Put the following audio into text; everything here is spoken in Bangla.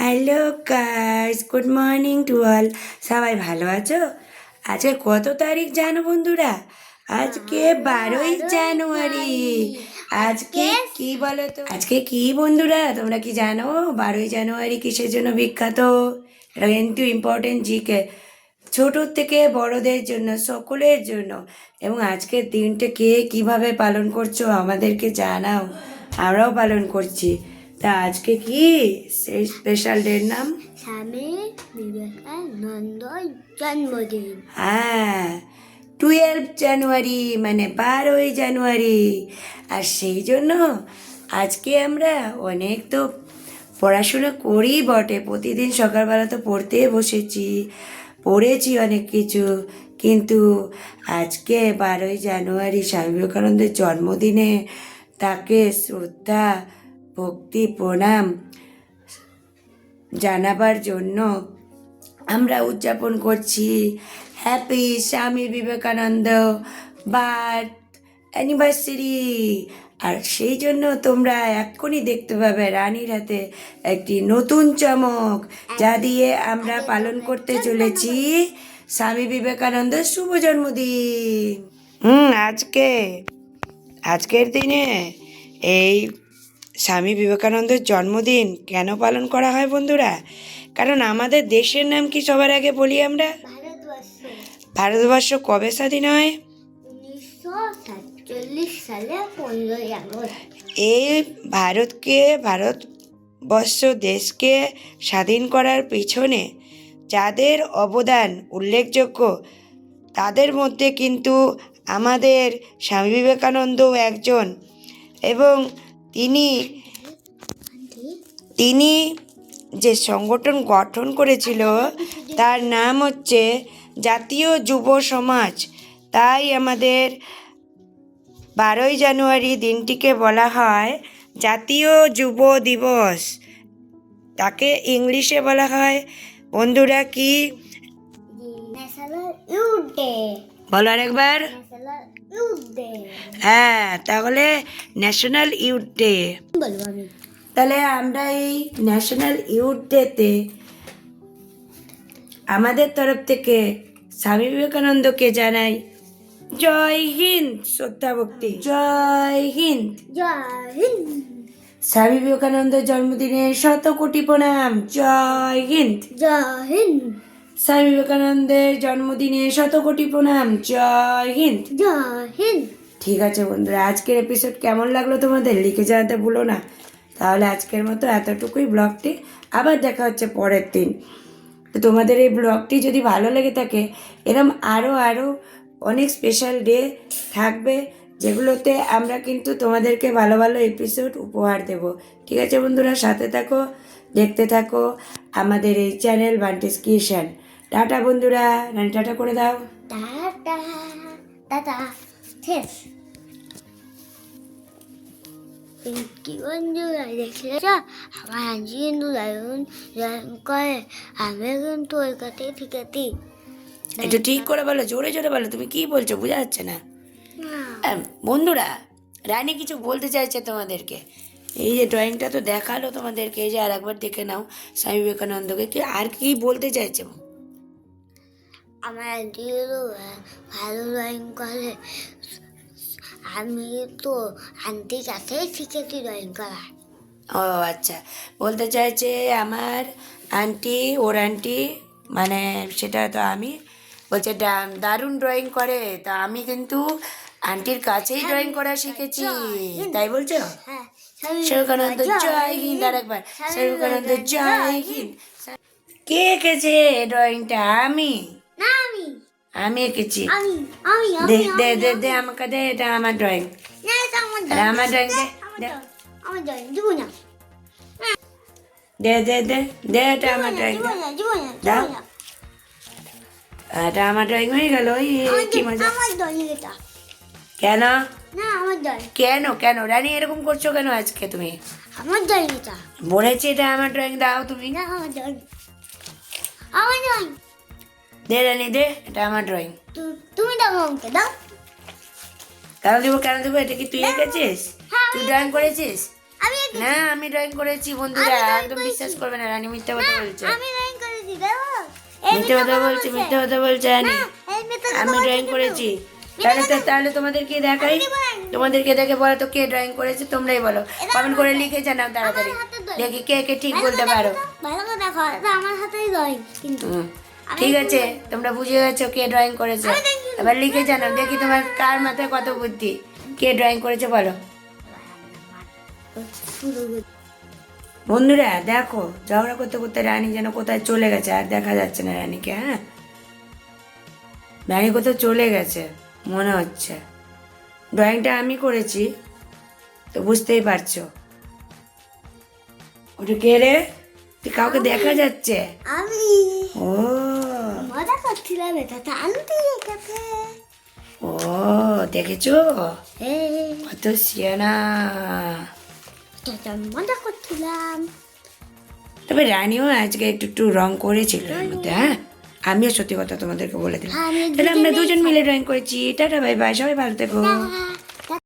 Hello guys good morning to all. সবাই ভালো আছো? আজকে কত তারিখ জানো বন্ধুরা? আজকে বারোই জানুয়ারি। আজকে কি বলো তো আজকে কি বন্ধুরা? তোমরা কি জানো? বারোই জানুয়ারি কিসের জন্য বিখ্যাত? এটা কিন্তু ইম্পর্টেন্ট জিকে। ছোটোর থেকে বড়দের জন্য সকলের জন্য। এবং আজকের দিনটা কে কীভাবে পালন করছ আমাদেরকে জানাও। আমরাও পালন করছি। তা আজকে কি? সেই স্পেশাল ডের নাম? স্বামী বিবেকানন্দ জন্মদিন হ্যাঁ টুয়েলভ জানুয়ারি মানে বারোই জানুয়ারি আর সেই জন্য আজকে আমরা অনেক তো পড়াশোনা করি বটে। প্রতিদিন সকালবেলা তো পড়তে বসেছি পড়েছি অনেক কিছু। কিন্তু আজকে বারোই জানুয়ারি স্বামী বিবেকানন্দের জন্মদিনে তাকে শ্রদ্ধা ভক্তি, প্রণাম জানাবার জন্য আমরা উদযাপন করছি। Happy Swami Vivekananda birth anniversary আর সেই জন্য তোমরা এক্ষুনি দেখতে পাবে রানীর হাতে একটি নতুন চমক, যা দিয়ে আমরা পালন করতে চলেছি। স্বামী বিবেকানন্দের শুভ জন্মদিন। হুম, আজকে, আজকের দিনে এই স্বামী বিবেকানন্দের জন্মদিন কেন পালন করা হয় বন্ধুরা? কারণ আমাদের দেশের নাম কি সবার আগে বলি আমরা? ভারতবর্ষ। কবে স্বাধীন হয়? এই ভারতকে ভারতবর্ষ দেশকে স্বাধীন করার পিছনে যাদের অবদান উল্লেখযোগ্য তাদের মধ্যে কিন্তু আমাদের স্বামী বিবেকানন্দও একজন। এবং তিনি তিনি যে সংগঠন গঠন করেছিল, তার নাম হচ্ছে জাতীয় যুব সমাজ। তাই আমাদের বারোই জানুয়ারি দিনটিকে বলা হয় জাতীয় যুব দিবস। তাকে ইংলিশে বলা হয়, বন্ধুরা কি? ন্যাশনাল ইউথ ডে বলো আরেকবার হ্যাঁ তাহলে ন্যাশনাল ইউথ ডে তাহলে আমরা এই ন্যাশনাল ইউথ ডেতে আমাদের তরফ থেকে স্বামী বিবেকানন্দকে জানাই জয় হিন্দ, শ্রদ্ধা ভক্তি। জয় হিন্দ। জয় হিন্দ স্বামী বিবেকানন্দের জন্মদিনে শত কোটি প্রণাম। জয় হিন্দ। জয় হিন্দ। স্বামী বিবেকানন্দের জন্মদিনে শত কোটি প্রণাম। জয় হিন্দ। জয় হিন্দ। ঠিক আছে বন্ধুরা আজকের এপিসোড কেমন লাগল তোমাদের? লিখে জানাতে ভুলো না। তাহলে আজকের মতো এতটুকুই ব্লগটি। আবার দেখা হচ্ছে পরের দিন। তো তোমাদের এই ব্লগটি যদি ভালো লেগে থাকে এরম আরও আরও অনেক স্পেশাল ডে থাকবে যেগুলোতে আমরা কিন্তু তোমাদেরকে ভালো ভালো এপিসোড উপহার দেব। ঠিক আছে বন্ধুরা সাথে থাকো দেখতে থাকো আমাদের এই চ্যানেল বান্টিস কিষান টাটা বন্ধুরা রানি টাটা করে দাও। টাটা টাটা শেষ। কি বন্ধুরা দেখলেছ আমার আন্টি কিন্তু দারুণ দারুণ করে আমি কিন্তু ওই কাতেই ঠিক আছি একটু ঠিক করে বলো জোরে জোরে বলো তুমি কি বলছো বোঝা যাচ্ছে না। বন্ধুরা রানী কিছু বলতে চাইছে তোমাদেরকে। এই যে ড্রয়িংটা তো দেখাল তোমাদেরকে এই যে আর একবার দেখে নাও স্বামী বিবেকানন্দকে। কি আর কি বলতে চাইছে? আমার আন্টি কিন্তু ভালো ড্রয়িং করে। আমি তো আন্টির কাছেই শিখেছি ড্রয়িং করা। ও আচ্ছা বলতে চাইছে আমার আন্টি ওর আন্টি মানে সেটা তো আমি। বলছে দারুণ ড্রয়িং করে। তা আমি কিন্তু আন্টির কাছেই ড্রয়িং করা শিখেছি। তাই বলছো? হ্যাঁ শিবকানন্দ জয় হিন্দ আর একবার শিবকানন্দ জয় হিন্দ। কে এঁকেছে ড্রয়িংটা আমি। না আমি। আমি এঁকেছি। আমি আমি দে দে দে দে আমাকে দে এটা আমার ড্রয়িং না এটা আমার এটা আমার ড্রয়িং দে আমার ড্রয়িং দিব না। দে দে দে দে এটা আমার ড্রয়িং দিব না দাও। দিব না। এটা আমার ড্রয়িং হয়ে গেল ওই কি মজা। আমার ড্রয়িং এটা। কেন? না আমার ড্রয়িং কেন কেন? রানী এরকম করছ কেন আজকে তুমি? আমার ড্রয়িং এটা। বলেছি এটা আমার ড্রয়িং দাও তুমি। না আমার ড্রয়িং আমার ড্রয়িং দে রানী দে এটা আমার ড্রয়িং তুমি দাও আমাকে দাও। কেন দেবো কেন দেবো? এটা কি তুই এঁকেছিস? হ্যাঁ, তুই ড্রয়িং করেছিস? আমি না আমি ড্রয়িং করেছি বন্ধুরা একদম বিশ্বাস করবে না রানী মিথ্যা কথা বলছে। আমি ড্রয়িং করেছি মিথ্যা কথা বলছে মিথ্যা কথা বলছে রানী। আমি ড্রয়িং করেছি। তাহলে তো তাহলে তোমাদেরকে দেখাই? তোমাদেরকে দেখে বলো তো কে ড্রয়িং করেছে তোমরাই বলো। কমেন্ট করে লিখে জানাও তাড়াতাড়ি। দেখি কে কে ঠিক বলতে পারো। ভালো আমার হাতেই ড্রয়িং কিন্তু। ঠিক আছে তোমরা বুঝে গেছো কে ড্রয়িং করেছে। এবার লিখে জানাও দেখি তোমার কার মাথায় কত বুদ্ধি। কে ড্রয়িং করেছে বলো। বন্ধুরা দেখো ঝগড়া করতে করতে রানী যেন কোথায় চলে গেছে আর দেখা যাচ্ছে না রানীকে হ্যাঁ? রানী কোথাও চলে গেছে মনে হচ্ছে। ড্রয়িংটা আমি করেছি তো বুঝতেই পারছ। ওটা কে রে? কাউকে দেখা যাচ্ছে? আমি। ও। করছিলাম এটা টানতে এঁকেছে ও দেখেছ? কত সিয়ানা। মজা করছিলাম। তবে রানীও আজকে একটু একটু রং করেছিল এর মধ্যে হ্যাঁ? আমিও সত্যি কথা তোমাদেরকে বলে দিলাম। তাহলে আমরা দুজন মিলে ড্রয়িং করেছি। টাটা ভাই ভাই সবাই ভালো থেকো।